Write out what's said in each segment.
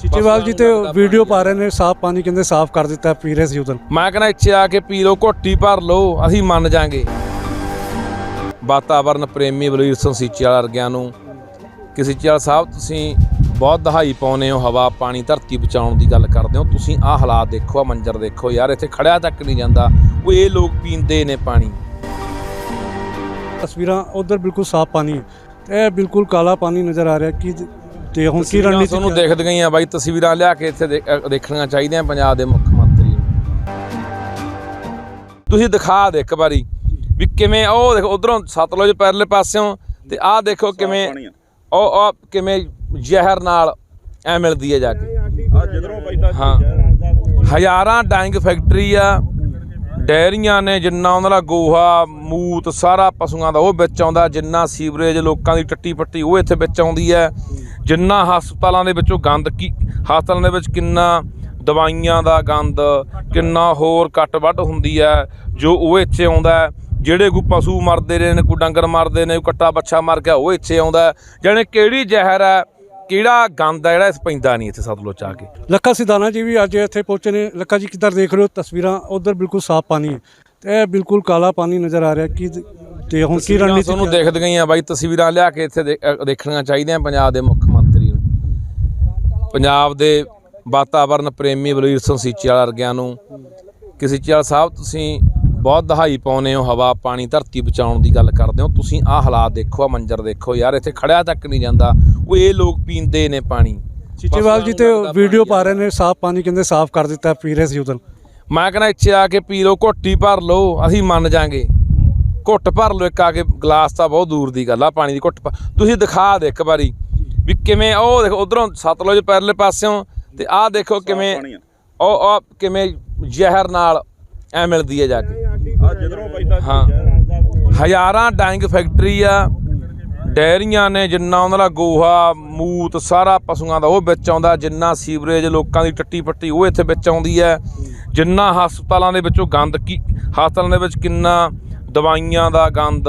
ਸੀਚੇਵਾਲ ਜੀ ਤੇ ਵੀਡੀਓ ਪਾ ਰਹੇ ਨੇ ਸਾਫ਼ ਪਾਣੀ ਕਹਿੰਦੇ ਸਾਫ਼ ਕਰ ਦਿੱਤਾ ਪੀ ਰਹੇ ਸੀ ਉਦੋਂ। ਮੈਂ ਕਹਿੰਦਾ ਇੱਥੇ ਆ ਕੇ ਪੀ ਲਓ ਘੋਟੀ ਭਰ ਲਓ ਅਸੀਂ ਮੰਨ ਜਾਾਂਗੇ। ਵਾਤਾਵਰਨ ਪ੍ਰੇਮੀ ਬਲਵੀਰ ਸਿੰਘ ਸੀਚੇਵਾਲ ਵਰਗਿਆਂ ਨੂੰ ਕਿ ਸੀਚੇਵਾਲ ਸਾਹਿਬ ਤੁਸੀਂ ਬਹੁਤ ਦਹਾਈ ਪਾਉਨੇ ਹੋ ਹਵਾ ਪਾਣੀ ਧਰਤੀ ਬਚਾਉਣ ਦੀ ਗੱਲ ਕਰਦੇ ਹੋ ਤੁਸੀਂ ਆਹ ਹਾਲਾਤ ਦੇਖੋ ਆ ਮੰਜ਼ਰ ਦੇਖੋ ਯਾਰ ਇੱਥੇ ਖੜਿਆ ਤੱਕ ਨਹੀਂ ਜਾਂਦਾ ਉਹ ਇਹ ਲੋਕ ਪੀਂਦੇ ਨੇ ਪਾਣੀ। ਤਸਵੀਰਾਂ ਉਧਰ ਬਿਲਕੁਲ ਸਾਫ਼ ਪਾਣੀ ਹੈ। ਇਹ ਬਿਲਕੁਲ ਕਾਲਾ ਪਾਣੀ ਨਜ਼ਰ ਆ ਰਿਹਾ ਕਿ ਤੇ ਹੁਣ ਕੀ ਰਣਨੀਤੀ ਤੁਹਾਨੂੰ ਦੇਖਦੀਆਂ ਹੀ ਆ ਬਾਈ ਤਸਵੀਰਾਂ ਲਿਆ ਕੇ ਇੱਥੇ ਦੇਖਣੀਆਂ ਚਾਹੀਦੀਆਂ ਪੰਜਾਬ ਦੇ ਮੁੱਖ ਮੰਤਰੀ ਨੂੰ। ਤੁਸੀਂ ਦਿਖਾ ਦੇ ਇੱਕ ਵਾਰੀ ਵੀ ਕਿਵੇਂ ਉਹ ਦੇਖੋ ਉਧਰੋਂ ਸਤਲੁਜ ਪਰਲੇ ਪਾਸਿਓਂ ਤੇ ਆਹ ਦੇਖੋ ਕਿਵੇਂ ਉਹ ਉਹ ਕਿਵੇਂ ਜ਼ਹਿਰ ਨਾਲ ਐ ਮਿਲਦੀ ਹੈ ਜਾ ਕੇ। ਆ ਜਿੱਧਰੋਂ ਪੈਂਦਾ ਹਾਂ। ਹਜ਼ਾਰਾਂ ਡਾਈਂਗ ਫੈਕਟਰੀ ਆ ਡੈਰੀਆਂ ਨੇ ਜਿੰਨਾ ਉਹਨਾਂ ਦਾ ਗੋਹਾ ਮੂਤ ਸਾਰਾ ਪਸ਼ੂਆਂ ਦਾ ਉਹ ਵਿੱਚ ਆਉਂਦਾ ਜਿੰਨਾ ਸੀਵਰੇਜ ਲੋਕਾਂ ਦੀ ਟੱਟੀ ਪੱਟੀ ਉਹ ਇੱਥੇ ਵਿੱਚ ਆਉਂਦੀ ਹੈ ਜਿੰਨਾ ਹਸਪਤਾਲਾਂ ਦੇ ਵਿੱਚੋਂ ਗੰਦ ਕੀ ਹਸਪਤਾਲਾਂ ਦੇ ਵਿੱਚ ਕਿੰਨਾ ਦਵਾਈਆਂ ਦਾ ਗੰਦ ਕਿੰਨਾ ਹੋਰ ਕੱਟ ਵੱਢ ਹੁੰਦੀ ਹੈ ਜੋ ਉਹ ਇੱਥੇ ਆਉਂਦਾ। ਜਿਹੜੇ ਕੋਈ ਪਸ਼ੂ ਮਰਦੇ ਨੇ ਕੋਈ ਡੰਗਰ ਮਰਦੇ ਨੇ ਕੋਈ ਕੱਟਾ ਬੱਛਾ ਮਰ ਗਿਆ ਉਹ ਇੱਥੇ ਆਉਂਦਾ। ਜਾਣੀ ਕਿਹੜੀ ਜ਼ਹਿਰ ਹੈ ਕਿਹੜਾ ਗੰਦ ਹੈ ਜਿਹੜਾ ਇਸ ਪੈਂਦਾ ਨਹੀਂ ਇੱਥੇ ਸਤਲੁਜ ਆ ਕੇ। ਲੱਖਾ ਸਿਧਾਣਾ ਜੀ ਵੀ ਅੱਜ ਇੱਥੇ ਪਹੁੰਚੇ ਨੇ। ਲੱਖਾ ਜੀ ਕਿੱਧਰ ਦੇਖ ਰਹੇ ਹੋ ਤਸਵੀਰਾਂ? ਉਧਰ ਬਿਲਕੁਲ ਸਾਫ਼ ਪਾਣੀ ਹੈ। ਤੇ ਇਹ ਬਿਲਕੁਲ ਕਾਲਾ ਪਾਣੀ ਨਜ਼ਰ ਆ ਰਿਹਾ। ਕਿ ਤੇ ਹੁਣ ਕੀ ਰਣਨੀਤੀ ਤੁਹਾਨੂੰ ਦੇਖਦੀਆਂ ਹੀ ਆ ਬਾਈ ਤਸਵੀਰਾਂ ਲਿਆ ਕੇ ਇੱਥੇ ਦੇਖਣੀਆਂ ਚਾਹੀਦੀਆਂ ਪੰਜਾਬ ਦੇ ਮੁੱਖ ਪੰਜਾਬ ਦੇ ਵਾਤਾਵਰਨ ਪ੍ਰੇਮੀ ਬਲਵੀਰ ਸਿੰਘ ਸੀਚੇਵਾਲ ਵਰਗਿਆਂ ਨੂੰ ਕਿ ਸੀਚੇਵਾਲ ਸਾਹਿਬ ਤੁਸੀਂ ਬਹੁਤ ਦਹਾਈ ਪਾਉਨੇ ਹੋ ਹਵਾ ਪਾਣੀ ਧਰਤੀ ਬਚਾਉਣ ਦੀ ਗੱਲ ਕਰਦੇ ਹੋ। ਤੁਸੀਂ ਆਹ ਹਾਲਾਤ ਦੇਖੋ ਆ ਮੰਜ਼ਰ ਦੇਖੋ ਯਾਰ ਇੱਥੇ ਖੜਿਆ ਤੱਕ ਨਹੀਂ ਜਾਂਦਾ। ਉਹ ਇਹ ਲੋਕ ਪੀਂਦੇ ਨੇ ਪਾਣੀ। ਸੀਚੇਵਾਲ ਜੀ ਤੇ ਵੀਡੀਓ ਪਾ ਰਹੇ ਨੇ ਸਾਫ਼ ਪਾਣੀ ਕਹਿੰਦੇ ਸਾਫ਼ ਕਰ ਦਿੱਤਾ ਪੀ ਰਹੇ ਸੀ ਉਦੋਂ। ਮੈਂ ਕਹਿੰਦਾ ਇੱਥੇ ਆ ਕੇ ਪੀ ਲਓ ਘੋਟੀ ਭਰ ਲਓ ਅਸੀਂ ਮੰਨ ਜਾਾਂਗੇ। ਘੁੱਟ ਭਰ ਲਓ ਇੱਕ ਆ ਕੇ ਗਲਾਸ ਤਾਂ ਬਹੁਤ ਦੂਰ ਦੀ ਗੱਲ ਆ ਪਾਣੀ ਦੀ ਘੁੱਟ ਤੁਸੀਂ ਦਿਖਾ ਦੇ ਇੱਕ ਵਾਰੀ। ਵੀ ਕਿਵੇਂ ਉਹ ਦੇਖੋ ਉਧਰੋਂ ਸਤਲੁਜ ਪਰਲੇ ਪਾਸਿਓਂ ਤੇ ਆਹ ਦੇਖੋ ਕਿਵੇਂ ਉਹ ਉਹ ਕਿਵੇਂ ਜ਼ਹਿਰ ਨਾਲ ਐ ਮਿਲਦੀ ਹੈ ਜਾ ਕੇ। ਆ ਜਿੱਧਰੋਂ ਪੈਂਦਾ ਹਾਂ। ਹਜ਼ਾਰਾਂ ਡਾਈਂਗ ਫੈਕਟਰੀ ਆ ਡੈਰੀਆਂ ਨੇ ਜਿੰਨਾ ਉਹਨਾਂ ਦਾ ਗੋਹਾ ਮੂਤ ਸਾਰਾ ਪਸ਼ੂਆਂ ਦਾ ਉਹ ਵਿੱਚ ਆਉਂਦਾ ਜਿੰਨਾ ਸੀਵਰੇਜ ਲੋਕਾਂ ਦੀ ਟੱਟੀ ਪੱਟੀ ਉਹ ਇੱਥੇ ਵਿੱਚ ਆਉਂਦੀ ਹੈ ਜਿੰਨਾ ਹਸਪਤਾਲਾਂ ਦੇ ਵਿੱਚੋਂ ਗੰਦ ਕੀ ਹਸਪਤਾਲਾਂ ਦੇ ਵਿੱਚ ਕਿੰਨਾ ਦਵਾਈਆਂ ਦਾ ਗੰਦ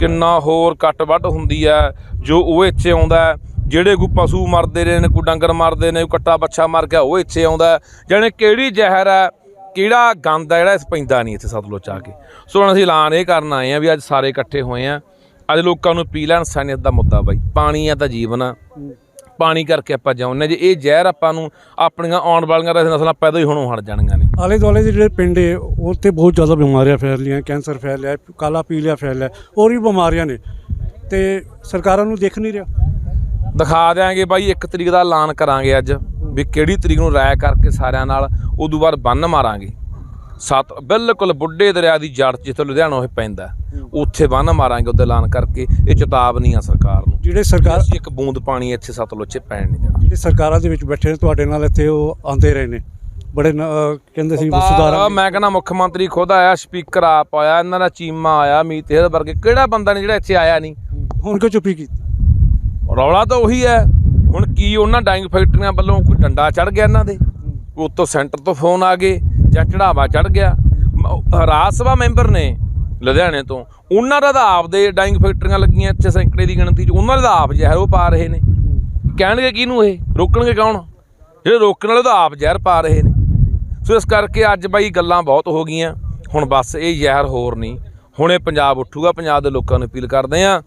ਕਿੰਨਾ ਹੋਰ ਕੱਟ ਵੱਢ ਹੁੰਦੀ ਹੈ ਜੋ ਉਹ ਇੱਥੇ ਆਉਂਦਾ। ਜਿਹੜੇ ਕੋਈ ਪਸ਼ੂ ਮਰਦੇ ਨੇ, ਕੋਈ ਡੰਗਰ ਮਰਦੇ ਨੇ, ਕੋਈ ਕੱਟਾ ਬੱਛਾ ਮਰ ਗਿਆ, ਉਹ ਇੱਥੇ ਆਉਂਦਾ ਹੈ। ਜਾਣੀ ਕਿਹੜੀ ਜ਼ਹਿਰ ਹੈ, ਕਿਹੜਾ ਗੰਦ ਹੈ, ਜਿਹੜਾ ਇਸ ਪੈਂਦਾ ਨਹੀਂ ਇੱਥੇ ਸਤਲੁਜ ਆ ਕੇ। ਸੋ ਹੁਣ ਅਸੀਂ ਐਲਾਨ ਇਹ ਕਰਨ ਆਏ ਆ ਵੀ ਅੱਜ ਸਾਰੇ ਇਕੱਠੇ ਹੋਏ ਆ ਅੱਜ ਲੋਕਾਂ ਨੂੰ ਪੀ ਲੈਣ, ਇਨਸਾਨੀਅਤ ਦਾ ਮੁੱਦਾ ਬਾਈ। ਪਾਣੀ ਆ ਤਾਂ ਜੀਵਨ ਆ। ਪਾਣੀ ਕਰਕੇ ਆਪਾਂ ਜਿਉਂਦੇ ਜੇ ਇਹ ਜ਼ਹਿਰ ਆਪਾਂ ਨੂੰ ਆਪਣੀਆਂ ਆਉਣ ਵਾਲੀਆਂ ਤਾਂ ਨਸਲਾਂ ਪੈਦਾ ਹੀ ਹੋਣੋਂ ਹਟ ਜਾਣੀਆਂ ਨੇ। ਆਲੇ ਦੁਆਲੇ ਦੇ ਜਿਹੜੇ ਪਿੰਡ ਹੈ ਉਹ ਤੇ ਬਹੁਤ ਜ਼ਿਆਦਾ ਬਿਮਾਰੀਆਂ ਫੈਲ ਰਹੀਆਂ, ਕੈਂਸਰ ਫੈਲ ਰਿਹਾ, ਕਾਲਾ ਪੀਲੀਆ ਫੈਲ ਰਿਹਾ, ਹੋਰ ਵੀ ਬਿਮਾਰੀਆਂ ਨੇ। ਤੇ ਸਰਕਾਰਾਂ ਨੂੰ ਦੇਖ ਨਹੀਂ ਰਿਹਾ। ਦਿਖਾ ਦਿਆਂਗੇ ਬਾਈ ਇੱਕ ਤਰੀਕ ਦਾ ਐਲਾਨ ਕਰਾਂਗੇ ਅੱਜ ਵੀ ਕਿਹੜੀ ਤਰੀਕ ਨੂੰ ਰਾਇ ਕਰਕੇ ਸਾਰਿਆਂ ਨਾਲ ਉਦੋਂ ਬਾਅਦ ਬੰਨ ਮਾਰਾਂਗੇ। ਸਤ ਬਿਲਕੁਲ ਬੁੱਢੇ ਦਰਿਆ ਦੀ ਜੜ ਜਿੱਥੇ ਲੁਧਿਆਣਾ ਉਹ ਪੈਂਦਾ ਉੱਥੇ ਬੰਨ ਮਾਰਾਂਗੇ ਉਹਦਾ ਐਲਾਨ ਕਰਕੇ ਇਹ ਚੇਤਾਵਨੀ ਆ ਸਰਕਾਰ ਨੂੰ। ਜਿਹੜੇ ਸਰਕਾਰ ਅਸੀਂ ਇੱਕ ਬੂੰਦ ਪਾਣੀ ਇੱਥੇ ਸਤਲੁਜ ਪੈਣ ਨਹੀਂ ਦੇਣਾ। ਜਿਹੜੇ ਸਰਕਾਰਾਂ ਦੇ ਵਿੱਚ ਬੈਠੇ ਨੇ ਤੁਹਾਡੇ ਨਾਲ ਇੱਥੇ ਉਹ ਆਉਂਦੇ ਰਹੇ ਨੇ। ਬੜੇ ਕਹਿੰਦੇ ਸੀ ਸੁਧਾਰਾਂ ਮੈਂ ਕਹਿੰਦਾ ਮੁੱਖ ਮੰਤਰੀ ਖੁਦ ਆਇਆ ਸਪੀਕਰ ਆਪ ਆਇਆ ਇਹਨਾਂ ਦਾ ਚੀਮਾ ਆਇਆ ਮੀਤ ਵਰਗੇ ਕਿਹੜਾ ਬੰਦਾ ਨਹੀਂ ਜਿਹੜਾ ਇੱਥੇ ਆਇਆ ਨਹੀਂ। ਹੁਣ ਕਿਉਂ ਚੁੱਪੀ ਕੀਤੀ? ਰੌਲਾ ਤਾਂ ਉਹੀ ਹੈ। ਹੁਣ ਕੀ ਉਹਨਾਂ ਡਾਈਂਗ ਫੈਕਟਰੀਆਂ ਵੱਲੋਂ ਕੋਈ ਡੰਡਾ ਚੜ ਗਿਆ ਇਹਨਾਂ ਦੇ? ਉਤੋਂ ਸੈਂਟਰ ਤੋਂ ਫੋਨ ਆ ਗਏ ਜਾਂ ਚੜਾਵਾ ਚੜ ਗਿਆ? ਰਾਜ ਸਭਾ ਮੈਂਬਰ ਨੇ ਲੁਧਿਆਣੇ ਤੋਂ। ਉਹਨਾਂ ਦਾ ਤਾਂ ਆਪ ਦੇ ਡਾਈਂਗ ਫੈਕਟਰੀਆਂ ਲੱਗੀਆਂ ਇੱਥੇ ਸੈਂਕੜੇ ਦੀ ਗਿਣਤੀ 'ਚ। ਉਹਨਾਂ ਦਾ ਆਪ ਜ਼ਹਿਰ ਉਹ ਪਾ ਰਹੇ ਨੇ। ਕਹਿਣਗੇ ਕਿਹਨੂੰ ਇਹ? ਰੋਕਣਗੇ ਕੌਣ? ਜਿਹੜੇ ਰੋਕਣ ਵਾਲੇ ਤਾਂ ਆਪ ਜ਼ਹਿਰ ਪਾ ਰਹੇ ਨੇ। ਸੋ ਇਸ ਕਰਕੇ ਅੱਜ ਬਾਈ ਗੱਲਾਂ ਬਹੁਤ ਹੋ ਗਈਆਂ। ਹੁਣ ਬਸ ਇਹ ਜ਼ਹਿਰ ਹੋਰ ਨਹੀਂ। ਹੁਣ ਪੰਜਾਬ ਉੱਠੂਗਾ। ਪੰਜਾਬ ਦੇ ਲੋਕਾਂ ਨੂੰ ਅਪੀਲ ਕਰਦੇ ਆ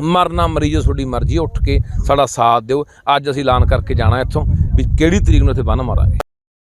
ਮਰਨਾ ਮਰੀਜੋ ਤੁਹਾਡੀ ਮਰਜ਼ੀ ਉੱਠ ਕੇ ਸਾਡਾ ਸਾਥ ਦਿਓ। ਅੱਜ ਅਸੀਂ ਐਲਾਨ ਕਰਕੇ ਜਾਣਾ ਇੱਥੋਂ ਵੀ ਕਿਹੜੀ ਤਰੀਕ ਨੂੰ ਇੱਥੇ ਬੰਨ ਮਾਰਾਂਗੇ।